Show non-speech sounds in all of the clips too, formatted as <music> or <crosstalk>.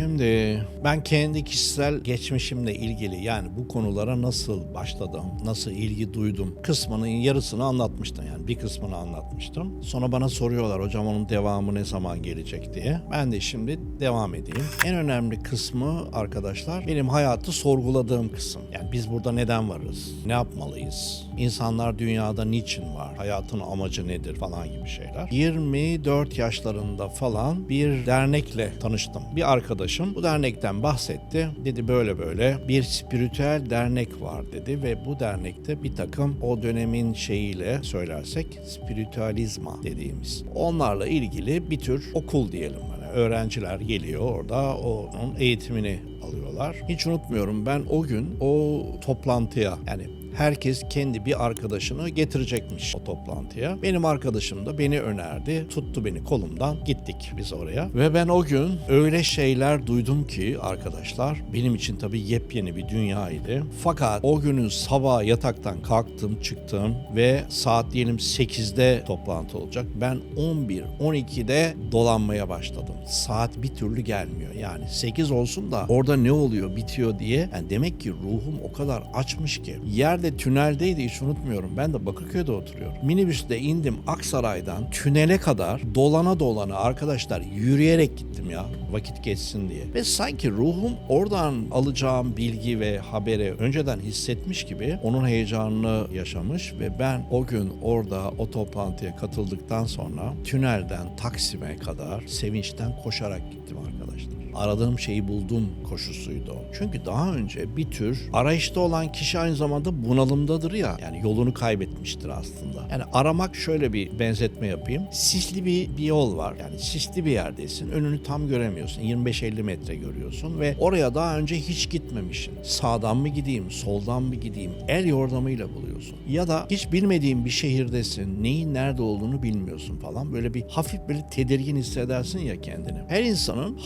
Şimdi ben kendi kişisel geçmişimle ilgili yani bu konulara nasıl başladım, nasıl ilgi duydum kısmının yarısını anlatmıştım yani bir kısmını anlatmıştım. Sonra bana soruyorlar hocam onun devamı ne zaman gelecek diye. Ben de şimdi devam edeyim. En önemli kısmı arkadaşlar benim hayatı sorguladığım kısım. Yani biz burada neden varız? Ne yapmalıyız? İnsanlar dünyada niçin var? Hayatın amacı nedir falan gibi şeyler. 24 yaşlarında falan bir dernekle tanıştım. Bir arkadaşım bu dernekten bahsetti. Dedi böyle böyle bir spiritüel dernek var dedi ve bu dernekte bir takım o dönemin şeyiyle söylersek spiritüalizma dediğimiz onlarla ilgili bir tür okul diyelim hani öğrenciler geliyor orada onun eğitimini alıyorlar. Hiç unutmuyorum ben o gün o toplantıya yani herkes kendi bir arkadaşını getirecekmiş o toplantıya. Benim arkadaşım da beni önerdi. Tuttu beni kolumdan. Gittik biz oraya. Ve ben o gün öyle şeyler duydum ki arkadaşlar benim için tabii yepyeni bir dünyaydı. Fakat o günün sabah yataktan kalktım, çıktım ve saat diyelim 8'de toplantı olacak. Ben 11, 12'de dolanmaya başladım. Saat bir türlü gelmiyor. Yani 8 olsun da orada ne oluyor, bitiyor diye. Yani demek ki ruhum o kadar açmış ki. Yerde tüneldeydi hiç unutmuyorum. Ben de Bakırköy'de oturuyorum. Minibüste indim Aksaray'dan tünele kadar dolana dolana arkadaşlar yürüyerek gittim ya vakit geçsin diye. Ve sanki ruhum oradan alacağım bilgi ve haberi önceden hissetmiş gibi onun heyecanını yaşamış ve ben o gün orada o toplantıya katıldıktan sonra tünelden Taksim'e kadar sevinçten koşarak gittim arkadaşlar. Aradığım şeyi buldum koşusuydu. Çünkü daha önce bir tür arayışta olan kişi aynı zamanda bunalımdadır ya. Yani yolunu kaybetmiştir aslında. Yani aramak şöyle bir benzetme yapayım. Sisli bir, bir yol var. Yani sisli bir yerdesin. Önünü tam göremiyorsun. 25-50 metre görüyorsun ve oraya daha önce hiç gitmemişsin. Sağdan mı gideyim, soldan mı gideyim? El yordamıyla buluyorsun. Ya da hiç bilmediğin bir şehirdesin. Neyin nerede olduğunu bilmiyorsun falan. Böyle bir hafif böyle tedirgin hissedersin ya kendini. Her insanın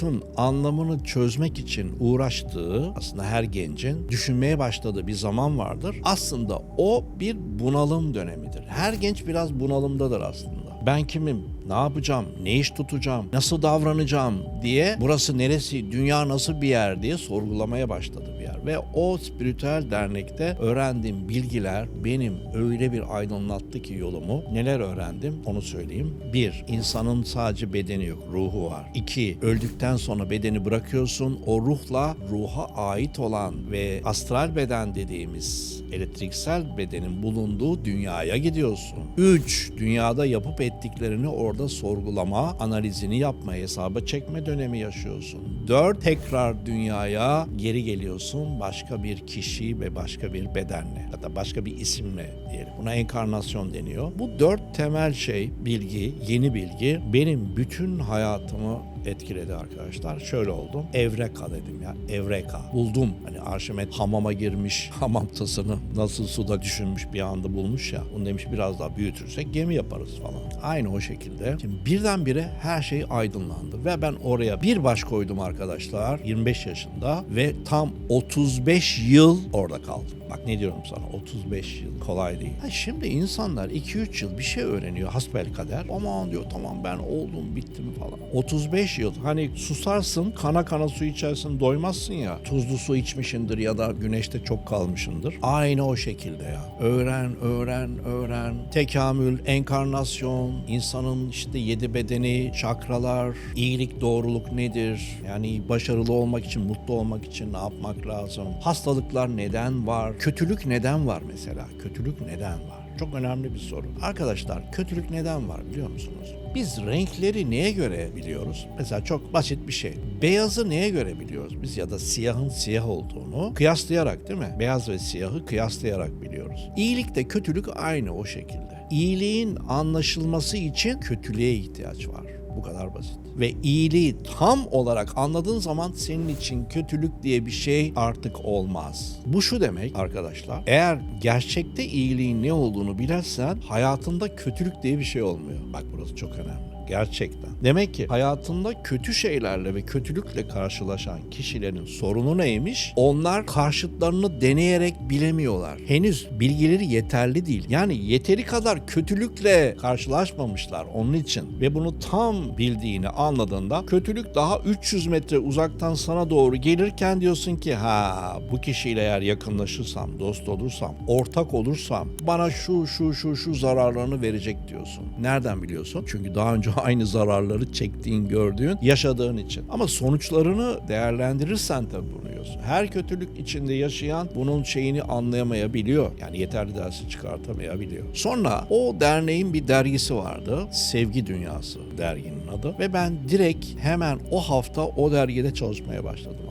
hayatın anlamını çözmek için uğraştığı aslında her gencin düşünmeye başladığı bir zaman vardır. Aslında o bir bunalım dönemidir. Her genç biraz bunalımdadır aslında. Ben kimim? Ne yapacağım? Ne iş tutacağım? Nasıl davranacağım diye burası neresi? Dünya nasıl bir yer diye sorgulamaya başladı bir yer. Ve o spiritüel dernekte öğrendiğim bilgiler benim öyle bir aydınlattı ki yolumu. Neler öğrendim? Onu söyleyeyim. Bir, insanın sadece bedeni yok, ruhu var. İki, öldükten sonra bedeni bırakıyorsun. O ruhla ruha ait olan ve astral beden dediğimiz elektriksel bedenin bulunduğu dünyaya gidiyorsun. 3. Dünyada yapıp ettiklerini orada sorgulama, analizini yapma, hesaba çekme dönemi yaşıyorsun. 4. Tekrar dünyaya geri geliyorsun başka bir kişi ve başka bir bedenle ya da başka bir isimle diyelim. Buna enkarnasyon deniyor. Bu dört temel şey, bilgi, yeni bilgi benim bütün hayatımı etkiledi arkadaşlar. Şöyle oldum. Evreka dedim ya. Evreka. Buldum. Hani Arşimet hamama girmiş. <laughs> Hamam tasını nasıl suda düşünmüş bir anda bulmuş ya. Onu demiş biraz daha büyütürsek gemi yaparız falan. Aynı o şekilde. Şimdi birdenbire her şey aydınlandı. Ve ben oraya bir baş koydum arkadaşlar. 25 yaşında ve tam 35 yıl orada kaldım. Bak ne diyorum sana 35 yıl kolay değil. Ha şimdi insanlar 2-3 yıl bir şey öğreniyor hasbel kader. Aman diyor tamam ben oldum bittim falan. 35 yıl hani susarsın kana kana su içersin doymazsın ya. Tuzlu su içmişindir ya da güneşte çok kalmışındır. Aynı o şekilde ya. Öğren, öğren, öğren. Tekamül, enkarnasyon, insanın işte yedi bedeni, çakralar, iyilik, doğruluk nedir? Yani başarılı olmak için, mutlu olmak için ne yapmak lazım? Hastalıklar neden var? Kötülük neden var mesela? Kötülük neden var? Çok önemli bir soru. Arkadaşlar kötülük neden var biliyor musunuz? Biz renkleri neye göre biliyoruz? Mesela çok basit bir şey. Beyazı neye göre biliyoruz biz ya da siyahın siyah olduğunu kıyaslayarak değil mi? Beyaz ve siyahı kıyaslayarak biliyoruz. İyilik de kötülük aynı o şekilde. İyiliğin anlaşılması için kötülüğe ihtiyaç var. Bu kadar basit. Ve iyiliği tam olarak anladığın zaman senin için kötülük diye bir şey artık olmaz. Bu şu demek arkadaşlar. Eğer gerçekte iyiliğin ne olduğunu bilirsen hayatında kötülük diye bir şey olmuyor. Bak burası çok önemli. Gerçekten. Demek ki hayatında kötü şeylerle ve kötülükle karşılaşan kişilerin sorunu neymiş? Onlar karşıtlarını deneyerek bilemiyorlar. Henüz bilgileri yeterli değil. Yani yeteri kadar kötülükle karşılaşmamışlar onun için ve bunu tam bildiğini anladığında kötülük daha 300 metre uzaktan sana doğru gelirken diyorsun ki ha bu kişiyle eğer yakınlaşırsam, dost olursam, ortak olursam bana şu şu şu şu zararlarını verecek diyorsun. Nereden biliyorsun? Çünkü daha önce <laughs> aynı zararları çektiğin, gördüğün, yaşadığın için. Ama sonuçlarını değerlendirirsen tabii bunu yiyorsun. Her kötülük içinde yaşayan bunun şeyini anlayamayabiliyor. Yani yeterli dersi çıkartamayabiliyor. Sonra o derneğin bir dergisi vardı. Sevgi Dünyası derginin adı. Ve ben direkt hemen o hafta o dergide çalışmaya başladım.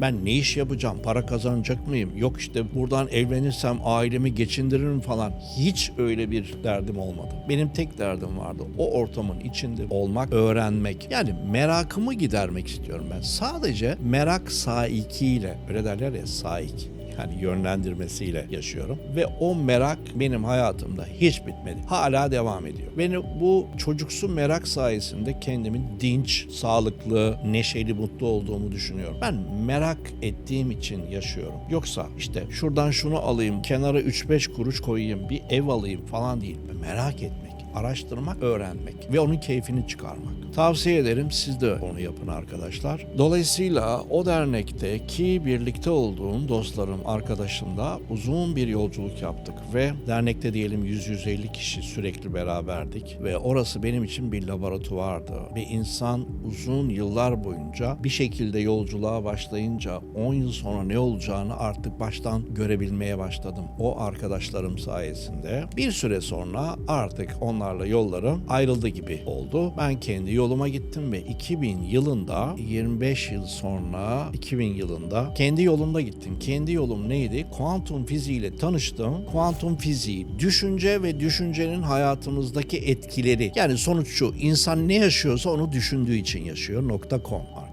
Ben ne iş yapacağım? Para kazanacak mıyım? Yok işte buradan evlenirsem ailemi geçindiririm falan. Hiç öyle bir derdim olmadı. Benim tek derdim vardı. O ortamın içinde olmak, öğrenmek. Yani merakımı gidermek istiyorum ben. Sadece merak saikiyle, öyle derler ya saik yani yönlendirmesiyle yaşıyorum ve o merak benim hayatımda hiç bitmedi. Hala devam ediyor. Beni bu çocuksu merak sayesinde kendimin dinç, sağlıklı, neşeli, mutlu olduğumu düşünüyorum. Ben merak ettiğim için yaşıyorum. Yoksa işte şuradan şunu alayım, kenara 3-5 kuruş koyayım, bir ev alayım falan değil. Merak etmek araştırmak, öğrenmek ve onun keyfini çıkarmak. Tavsiye ederim siz de onu yapın arkadaşlar. Dolayısıyla o dernekte ki birlikte olduğum dostlarım, arkadaşımla uzun bir yolculuk yaptık ve dernekte diyelim 100-150 kişi sürekli beraberdik ve orası benim için bir laboratuvardı. Bir insan uzun yıllar boyunca bir şekilde yolculuğa başlayınca 10 yıl sonra ne olacağını artık baştan görebilmeye başladım. O arkadaşlarım sayesinde. Bir süre sonra artık onlarla yollarım ayrıldı gibi oldu. Ben kendi yoluma gittim ve 2000 yılında 25 yıl sonra 2000 yılında kendi yolumda gittim. Kendi yolum neydi? Kuantum fiziğiyle tanıştım. Kuantum fiziği, düşünce ve düşüncenin hayatımızdaki etkileri. Yani sonuç şu, insan ne yaşıyorsa onu düşündüğü için yaşıyor. .com arkadaşlar.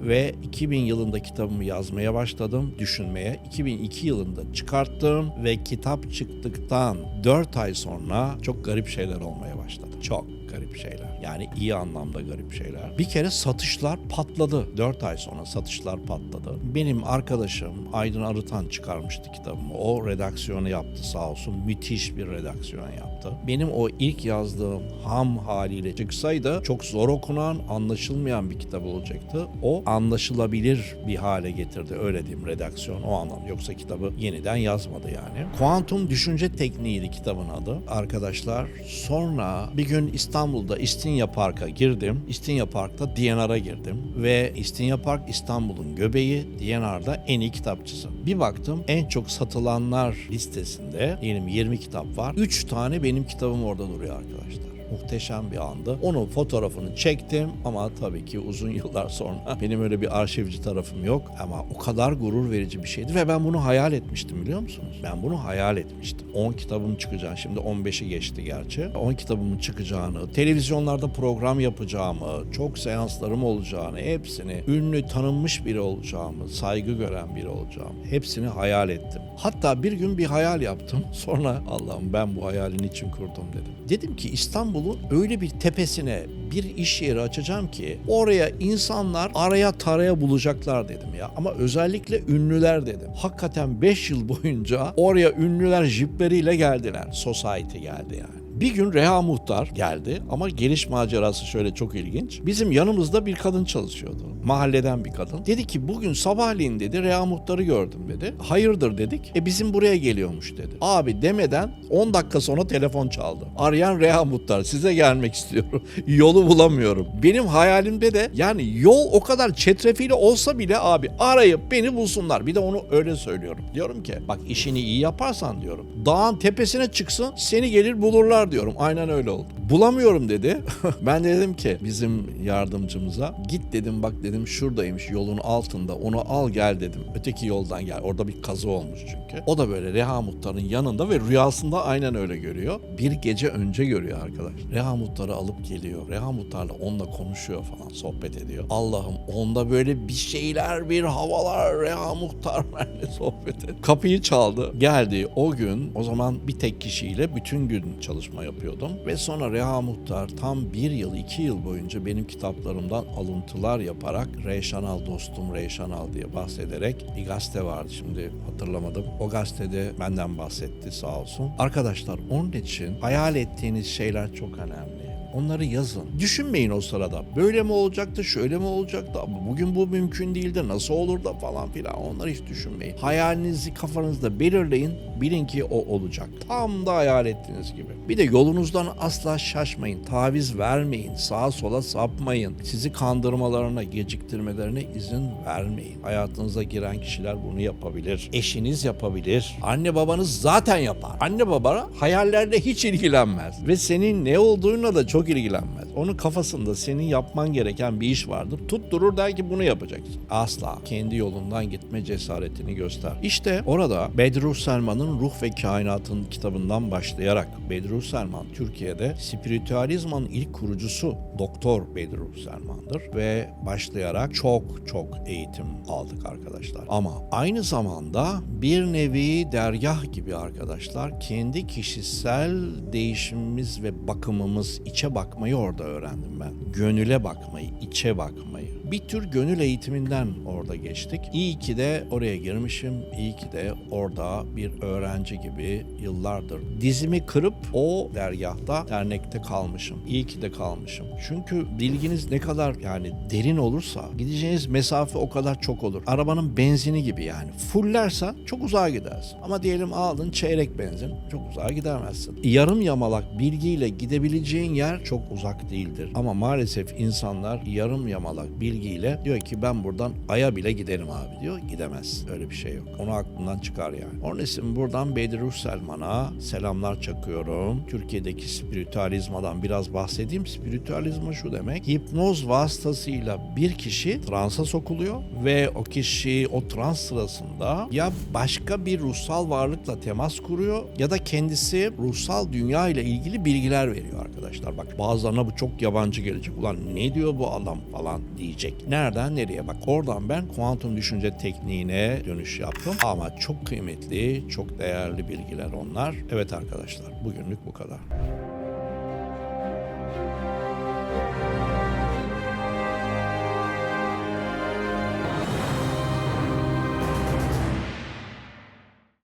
Ve 2000 yılında kitabımı yazmaya başladım, düşünmeye. 2002 yılında çıkarttım ve kitap çıktıktan 4 ay sonra çok garip şeyler olmaya başladı. Çok garip şeyler. Yani iyi anlamda garip şeyler. Bir kere satışlar patladı. 4 ay sonra satışlar patladı. Benim arkadaşım Aydın Arıtan çıkarmıştı kitabımı. O redaksiyonu yaptı sağ olsun. Müthiş bir redaksiyon yaptı. Benim o ilk yazdığım ham haliyle çıksaydı çok zor okunan, anlaşılmayan bir kitap olacaktı. O anlaşılabilir bir hale getirdi. Öyle diyeyim redaksiyon o anlamda. Yoksa kitabı yeniden yazmadı yani. Kuantum Düşünce Tekniğiydi kitabın adı. Arkadaşlar sonra bir gün İstanbul'da İstinye Park'a girdim. İstinye Park'ta DNR'a girdim. Ve İstinye Park İstanbul'un göbeği, DNR'da en iyi kitapçısı. Bir baktım en çok satılanlar listesinde diyelim 20 kitap var. 3 tane benim kitabım orada duruyor arkadaşlar muhteşem bir andı. Onun fotoğrafını çektim ama tabii ki uzun <laughs> yıllar sonra benim öyle bir arşivci tarafım yok ama o kadar gurur verici bir şeydi ve ben bunu hayal etmiştim biliyor musunuz? Ben bunu hayal etmiştim. 10 kitabım çıkacağını, şimdi 15'i geçti gerçi. 10 kitabımın çıkacağını, televizyonlarda program yapacağımı, çok seanslarım olacağını, hepsini ünlü tanınmış biri olacağımı, saygı gören biri olacağımı hepsini hayal ettim. Hatta bir gün bir hayal yaptım. Sonra Allah'ım ben bu hayalin için kurdum dedim. Dedim ki İstanbul'un öyle bir tepesine bir iş yeri açacağım ki oraya insanlar araya taraya bulacaklar dedim ya. Ama özellikle ünlüler dedim. Hakikaten 5 yıl boyunca oraya ünlüler jipleriyle geldiler. Society geldi yani. Bir gün Reha Muhtar geldi ama geliş macerası şöyle çok ilginç. Bizim yanımızda bir kadın çalışıyordu. Mahalleden bir kadın. Dedi ki bugün sabahleyin dedi Reha Muhtar'ı gördüm dedi. Hayırdır dedik. E bizim buraya geliyormuş dedi. Abi demeden 10 dakika sonra telefon çaldı. Arayan Reha Muhtar size gelmek istiyorum. <laughs> Yolu bulamıyorum. Benim hayalimde de yani yol o kadar çetrefili olsa bile abi arayıp beni bulsunlar. Bir de onu öyle söylüyorum. Diyorum ki bak işini iyi yaparsan diyorum. Dağın tepesine çıksın seni gelir bulurlar diyorum. Aynen öyle oldu. Bulamıyorum dedi. ben de dedim ki bizim yardımcımıza git dedim bak dedim şuradaymış yolun altında onu al gel dedim. Öteki yoldan gel. Orada bir kazı olmuş çünkü. O da böyle Reha Muhtar'ın yanında ve rüyasında aynen öyle görüyor. Bir gece önce görüyor arkadaş. Reha Muhtar'ı alıp geliyor. Reha Muhtar'la onunla konuşuyor falan sohbet ediyor. Allah'ım onda böyle bir şeyler bir havalar Reha Muhtar <laughs> benimle sohbet et. Kapıyı çaldı. Geldi o gün o zaman bir tek kişiyle bütün gün çalışma yapıyordum. Ve sonra Reha Reha Muhtar tam bir yıl, iki yıl boyunca benim kitaplarımdan alıntılar yaparak Reyşanal dostum Reyşanal diye bahsederek bir gazete vardı şimdi hatırlamadım. O gazetede benden bahsetti sağ olsun. Arkadaşlar onun için hayal ettiğiniz şeyler çok önemli. Onları yazın. Düşünmeyin o sırada. Böyle mi olacaktı, şöyle mi olacaktı, bugün bu mümkün değildi, nasıl olur da falan filan. Onları hiç düşünmeyin. Hayalinizi kafanızda belirleyin. Bilin ki o olacak. Tam da hayal ettiğiniz gibi. Bir de yolunuzdan asla şaşmayın. Taviz vermeyin. Sağa sola sapmayın. Sizi kandırmalarına, geciktirmelerine izin vermeyin. Hayatınıza giren kişiler bunu yapabilir. Eşiniz yapabilir. Anne babanız zaten yapar. Anne baba hayallerle hiç ilgilenmez. Ve senin ne olduğuna da çok ilgilenmez. Onun kafasında senin yapman gereken bir iş vardır. Tutturur der ki bunu yapacaksın. Asla. Kendi yolundan gitme cesaretini göster. İşte orada Bedruh Selman'ın Ruh ve Kainat'ın kitabından başlayarak Bedruh Selman Türkiye'de spiritüalizmanın ilk kurucusu Doktor Bedruh Selman'dır ve başlayarak çok çok eğitim aldık arkadaşlar. Ama aynı zamanda bir nevi dergah gibi arkadaşlar kendi kişisel değişimimiz ve bakımımız içe bakmayı orada öğrendim ben. Gönüle bakmayı, içe bakmayı. Bir tür gönül eğitiminden orada geçtik. İyi ki de oraya girmişim. İyi ki de orada bir öğrenci gibi yıllardır dizimi kırıp o dergahta, dernekte kalmışım. İyi ki de kalmışım. Çünkü bilginiz ne kadar yani derin olursa gideceğiniz mesafe o kadar çok olur. Arabanın benzini gibi yani. Fullersen çok uzağa gidersin. Ama diyelim aldın çeyrek benzin çok uzağa gidemezsin. Yarım yamalak bilgiyle gidebileceğin yer çok uzak değildir. Ama maalesef insanlar yarım yamalak bilgiyle diyor ki ben buradan Ay'a bile giderim abi diyor. Gidemez. Öyle bir şey yok. Onu aklından çıkar yani. Onun için buradan Bediruh Selman'a selamlar çakıyorum. Türkiye'deki spiritüalizmadan biraz bahsedeyim. Spiritüalizma şu demek. Hipnoz vasıtasıyla bir kişi transa sokuluyor ve o kişi o trans sırasında ya başka bir ruhsal varlıkla temas kuruyor ya da kendisi ruhsal dünya ile ilgili bilgiler veriyor arkadaşlar. Bak bazılarına bu çok yabancı gelecek. Ulan ne diyor bu adam falan diyecek. Nereden nereye bak. Oradan ben kuantum düşünce tekniğine dönüş yaptım. Ama çok kıymetli, çok değerli bilgiler onlar. Evet arkadaşlar bugünlük bu kadar.